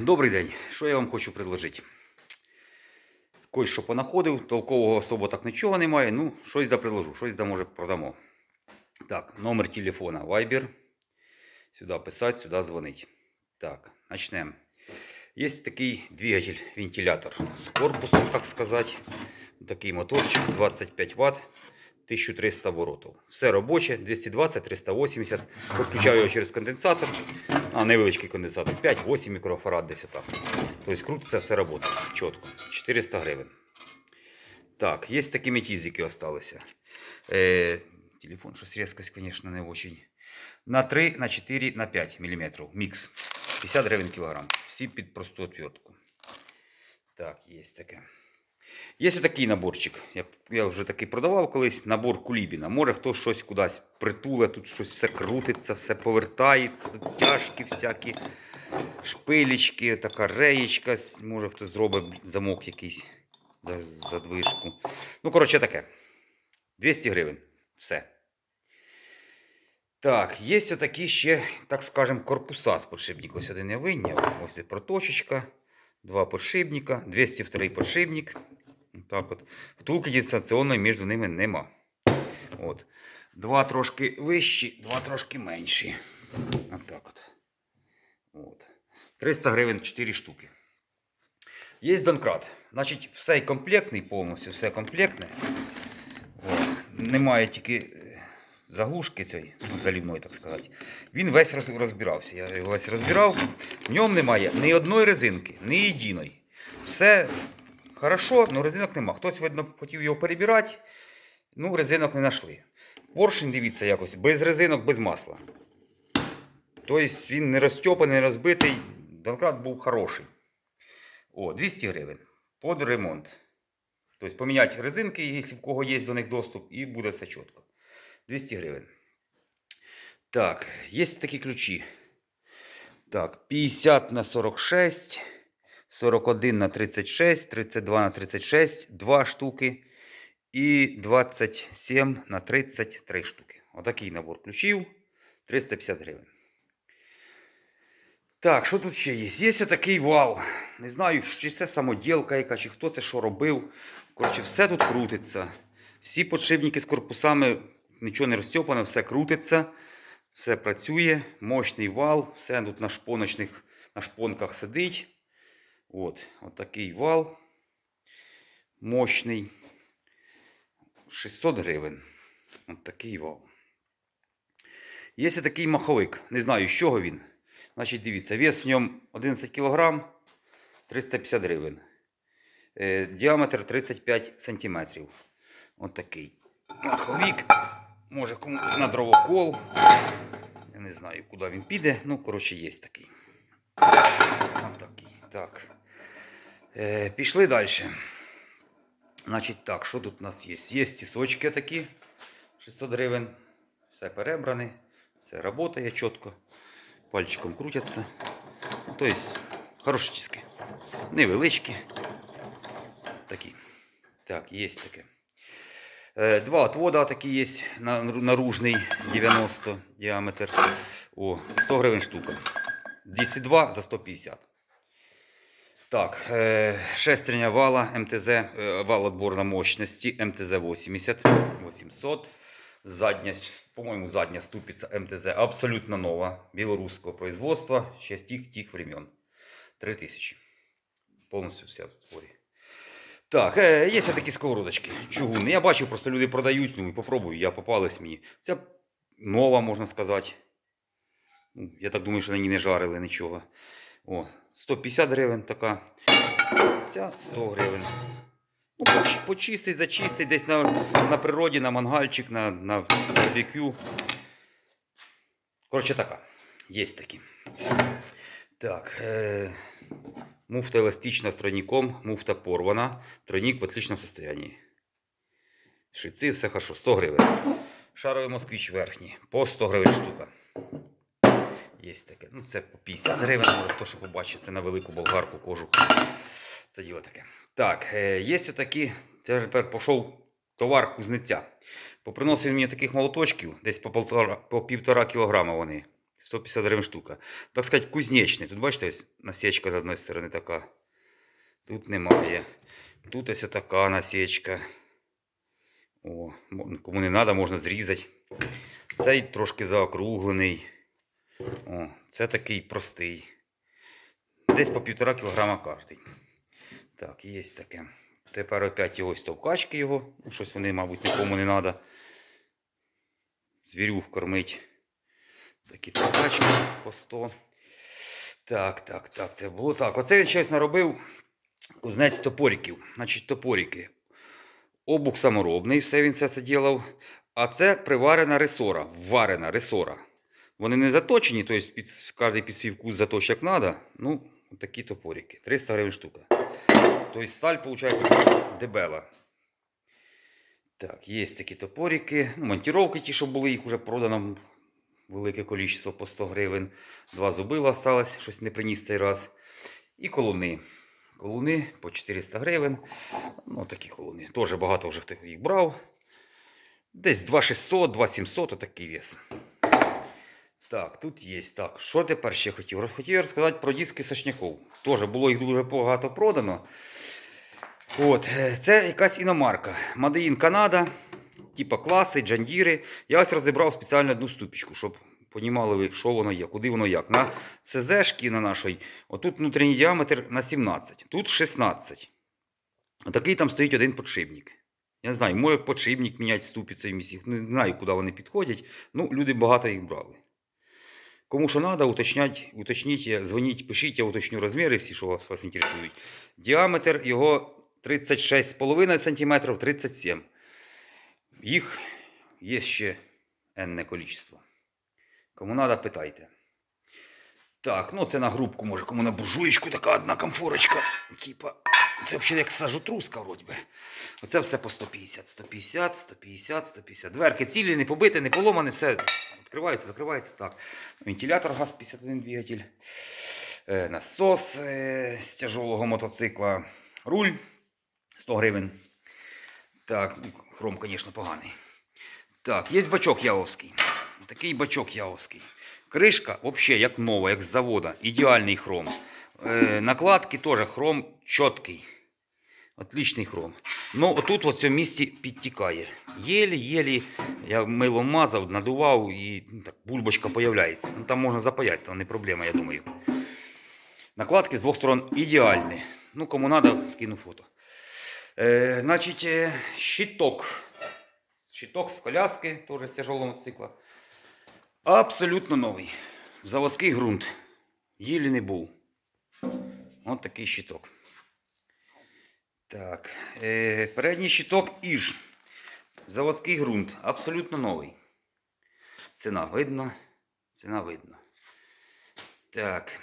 Добрий день. Що я вам хочу предложити? Кой що понаходив, толкового особо так нічого немає. Ну, щось да предложу, щось да може продамо. Так, номер телефона Viber. Сюди писати, сюди дзвонить. Так, почнемо. Є такий двигатель, вентилятор з корпусом, так сказати. Такий моторчик 25 Вт. 1300 оборотів. Все робоче, 220, 380. Підключаю його через конденсатор. А невеличкий конденсатор. 5-8 мікрофарад десь отак. Тобто крутиться все робота. Чітко. 400 гривень. Так, є такі метізики осталися. Е, телефон щось різкость, звісно, не очень. На 3, на 4, на 5 мм. Мікс. 50 гривень кілограм. Всі під просту отвертку. Так, є таке. Є такий наборчик. Я, я вже такий продавав колись. Набор кулібіна. Може хтось щось кудись притуле, тут щось все крутиться, все повертається, тут тяжкі всякі шпилечки, така реєчка. Може хтось зробить замок якийсь за, задвижку. Ну, коротше, таке. 200 гривень. Все. Так, є такі ще, так скажемо, корпуса з подшипника. Ось один я вийняв. Ось тут проточечка, два подшипника, 202 подшипник. Так от. Втулки дистанційної між ними нема. От. Два трошки вищі, два трошки менші. Отак от. От. 300 гривень 4 штуки. Є донкрат. Значить, все комплектний повністю, все комплектне. От. Немає тільки е, заглушки цієї, ну, залівної, так сказати. Він весь розбирався. Я його весь розбирав. В ньому немає ні одної резинки, ні єдиної. Все хорошо, але резинок нема. Хтось, видно, хотів його перебирати, ну, резинок не знайшли. Поршень, дивіться, якось без резинок, без масла. Тобто він не розтьопаний, не розбитий. Донкрат був хороший. О, 200 гривень. Под ремонт. Тобто поміняти резинки, якщо в кого є до них доступ, і буде все чітко. 200 гривень. Так, є такі ключі. Так, 50 на 46, 41 на 36, 32 на 36, 2 штуки і 27 на 33 штуки. Отакий набор ключів. 350 гривень. Так, що тут ще є? Є отакий вал. Не знаю, чи це самоділка яка, чи хто це що робив. Коротше, все тут крутиться. Всі подшипники з корпусами, нічого не розтьопане, все крутиться, все працює. Мощний вал, все тут на шпоночних, на шпонках сидить. От, от такий вал. Мощний. 600 гривень. От такий вал. Є такий маховик. Не знаю, з чого він. Значить, дивіться, вес в ньому 11 кг 350 гривень. Е, діаметр 35 см. От такий. Маховик. Може кому на дровокол. Я не знаю, куди він піде. Ну, коротше, є такий. От такий. Так. Е, пішли далі. Значить, так, що тут у нас є? Є тісочки такі. 600 гривень. Все перебране. Все працює чітко. Пальчиком крутяться. Тобто, хороші тіски. Невеличкі. Такі. Так, є таке. Е, Два отвода такі є. Наружний 90 діаметр. О, 100 гривень штука. 202 за 150. Так, е, шестерня вала МТЗ, е, вал отборной мощности МТЗ 80 800. Задня, по-моему, задня ступица МТЗ абсолютно нова, белорусского производства, ще тих, тих времен. 3000. Повністю вся в творі. Так, е, є такі сковородочки. Чугунні. Я бачив, просто люди продають, ну попробую, я попалась мені. Це нова, можна сказати. Ну, Я так думаю, що на не жарили нічого. О, 150 гривень така. Ця 100 гривень. Ну, почи- почистить, зачистить десь на, на природі, на мангальчик, на, на барбекю. Коротше, така. Є такі. Так. Е, муфта еластична з тройником, муфта порвана. Тройник в отличном состоянии. Шиці, все хорошо. 100 гривень. Шаровий москвич верхній. По 100 гривень штука. Є таке. Ну, це по 50 гривень, може хто що побачить, це на велику болгарку кожух. Це діло таке. Так, е, є отакі. Це тепер пішов товар кузнеця. Поприносив мені таких молоточків, десь по, полтора, по півтора кілограма вони. 150 гривень штука. Так сказати, кузнечний. Тут бачите, ось насічка з одної сторони така. Тут немає. Тут ось така насічка. О, кому не треба, можна зрізати. Цей трошки заокруглений. О, це такий простий. Десь по півтора кілограма кожний. Так, є таке. Тепер опять його стовкачки його. Ну, Щось вони, мабуть, нікому не треба. Звірюх кормить. Такі товкачки по 100. Так, так, так, це було так. Оце він щось наробив кузнець топориків. Значить, топорики. Обух саморобний, все він все це ділав. А це приварена ресора, вварена ресора. Вони не заточені, тобто під, кожен під свій вкус заточ як треба. Ну, такі топорики. 300 гривень штука. Тобто сталь, виходить, дебела. Так, є такі топорики. Ну, монтіровки ті, що були, їх вже продано велике кількість по 100 гривень. Два зубила осталось, щось не приніс цей раз. І колуни. Колуни по 400 гривень. Ну, такі колуни. Теж багато вже хто їх брав. Десь 2600, 2700, отакий вес. Так, тут є. Так, що тепер ще хотів? Хотів розказати про диски Сашняков. Теж було їх дуже багато продано. От, е, це якась іномарка. Мадеїн Канада, типа класи, джандіри. Я ось розібрав спеціально одну ступічку, щоб понімали ви, що воно є, куди воно як. На СЗшки на нашій, отут внутрішній діаметр на 17, тут 16. Отакий там стоїть один подшипник. Я не знаю, може подшипник міняти ступицю в. Не знаю, куди вони підходять. Ну, люди багато їх брали. Кому що треба, уточнять, уточніть, дзвоніть, пишіть, я уточню розміри всі, що вас, вас інтересують. Діаметр його 36,5 см, 37 Їх є ще енне количество. Кому треба, питайте. Так, ну це на грубку, може, кому на буржуєчку така одна комфорочка. Типа, це взагалі як сажотруска, вроді би. Оце все по 150, 150, 150, 150. Дверки цілі, не побите, не поломане, все відкривається, закривається. Так. Вентилятор ГАЗ-51 двигатель. Е, насос е, з тяжелого мотоцикла. Руль 100 гривень. Так, ну, хром, звісно, поганий. Так, є бачок Яовський. Такий бачок Яовський. Кришка взагалі як нова, як з завода. Ідеальний хром. Е, накладки теж хром чіткий. Отличний хром. Ну, отут в цьому місці підтікає. Єлі-єлі я милом мазав, надував і так, бульбочка появляється. Ну, там можна запаяти, то не проблема, я думаю. Накладки з двох сторон ідеальні. Ну, кому треба, скину фото. Е, значить, е, щиток. Щиток з коляски, теж з тяжелого мотоцикла. Абсолютно новий. Заводський ґрунт. Їлі не був. Ось такий щиток. Так. Е, передній щиток іж. Заводський ґрунт. Абсолютно новий. Ціна видно. Ціна видно. Так.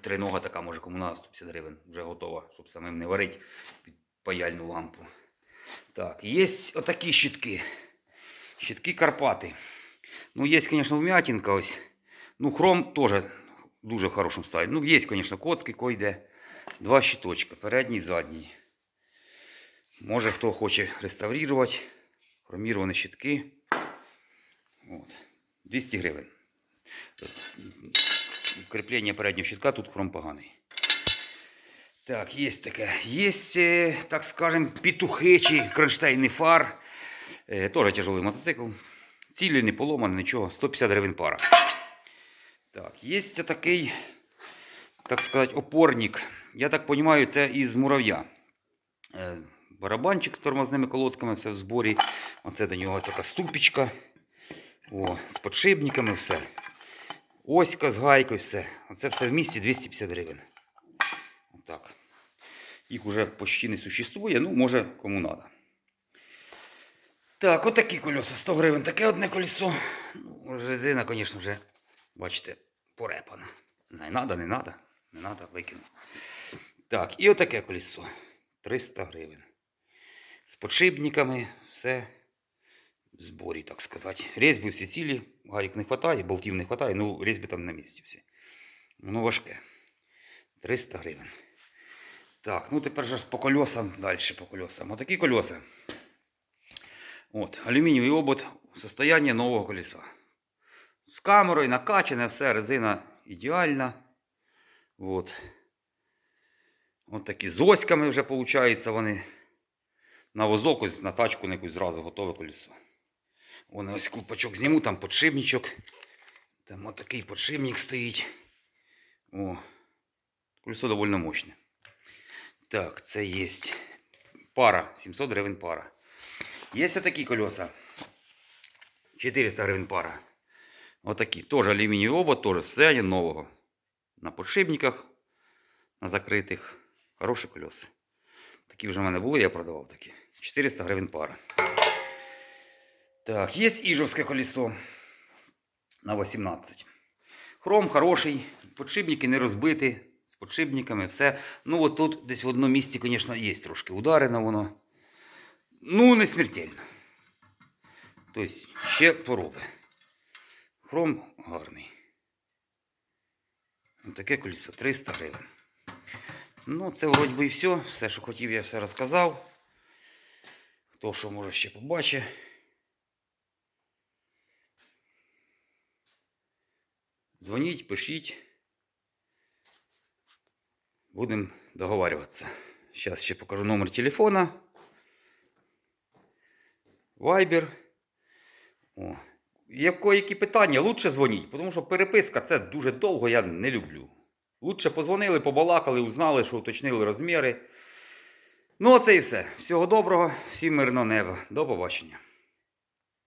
Тринога така, може, кому на 150 гривень. Вже готова, щоб самим не варити під паяльну лампу. Так, є отакі щитки. Щитки Карпати. Ну, є, звісно, вмятинка ось. Ну, хром теж дуже в хорошому стані. Ну, є, звісно, коцки койде. Два щиточка, передній і задній. Може, хто хоче реставрувати. Хроміровані щитки. От. 200 гривень. Кріплення переднього щитка, тут хром поганий. Так, є таке. Є, е, так скажем, петухи чи кронштейний фар. Е, Теж тяжелий мотоцикл. Цілі не поломані, нічого. 150 гривень пара. Так, є такий, так сказати, опорник. Я так розумію, це із мурав'я. Е, Барабанчик з тормозними колодками, все в зборі. Оце до нього така ступічка. О, з подшипниками, все. Оська з гайкою, все. Оце все в місті 250 гривень. Отак. Їх уже почти не существує, ну, може, кому треба. Так, отакі колеса, 100 гривень. Таке одне колесо. Ну, резина, звісно, вже, бачите, порепана. Не надо, не надо. Не надо, викину. Так, і отаке колесо. 300 гривень. З подшипниками, все в зборі, так сказати. Різьби всі цілі, гаїк не вистачає, болтів не вистачає, ну різьби там на місці всі. Воно важке. 300 гривень. Так, ну тепер же по колесам, далі по колесам. Отакі колеса. От, алюмінієвий обод, состояние нового колеса. З камерою накачане, все, резина ідеальна. От. От такі з оськами вже виходить вони. На возок ось на тачку на якусь зразу готове колесо. Вон ось клупачок зніму, там подшипничок. Там отакий подшипник стоїть. О, колесо доволі мощне. Так, це є. Пара, 700 гривень пара. Є отакі колеса. 400 гривень пара. Отакі. Теж алюмінієвий обод, теж все нового. На подшипниках, на закритих. Хороші колеса. Такі вже в мене були, я продавав такі. 400 гривень пара. Так, є іжовське колесо на 18. Хром хороший, подшипники не розбиті, з подшипниками, все. Ну, от тут десь в одному місці, звісно, є трошки ударено воно. Ну, не смертельно. Тобто, ще пороби. Хром гарний. Таке колесо 300 гривень. Ну, це вроді би і все. Все, що хотів, я все розказав. Хто що може ще побачить. Дзвоніть, пишіть. Будемо договарюватися. Зараз ще покажу номер телефона. Viber. О. Які питання, лучше дзвоніть, тому що переписка це дуже довго, я не люблю. Лучше позвонили, побалакали, узнали, що уточнили розміри. Ну, оце і все. Всього доброго, всім мирного неба. До побачення.